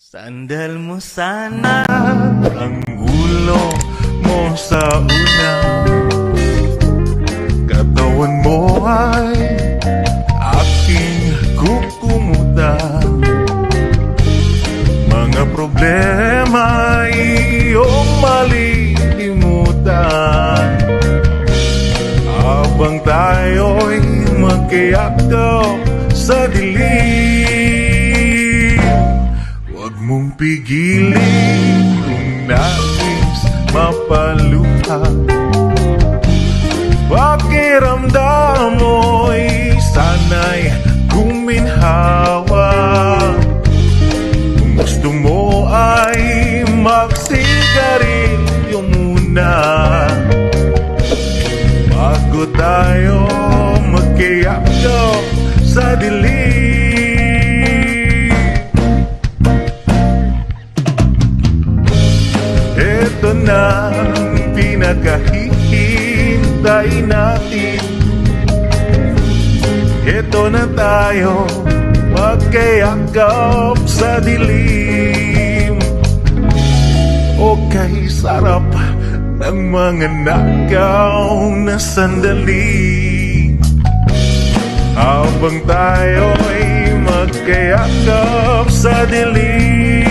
Sandal mo sana. Ang ulo mo sa una. Katawan mo ay aking kukumuta Mga problema iyong malilimutan. Habang tayo'y magkayakap sa dilim Huwag mong pigilin kung nais mapaluha. Pakiramdam mo'y sana'y guminhawa. Kung gusto mo ay magsigarilyo muna. Bago tayo magkayakap sa dilim Ito na ang pinakahihintay natin. Ito na tayo magkayakap sa dilim. O kay sarap ng mga nakaw na sandali. Habang tayo'y magkayakap sa dilim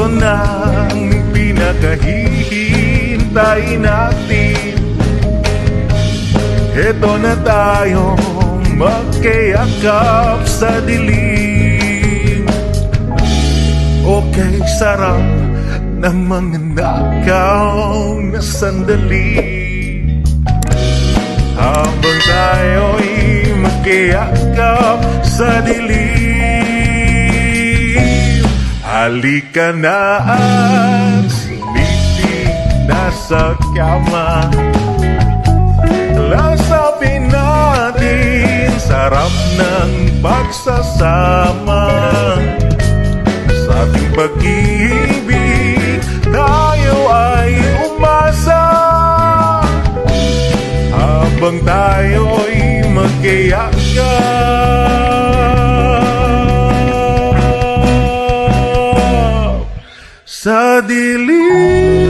Ito na ang pinakahihintay natin. Ito na tayo magkayakap sa dilim. Okay, sarap ng mga nakaw na sandali. Habang tayo'y Halika na at silipin na sa kama. Lasapin natin sarap ng pagsasama. Sa ating pag-ibig tayo ay umasa. Habang tayo'y magkayakap sadilim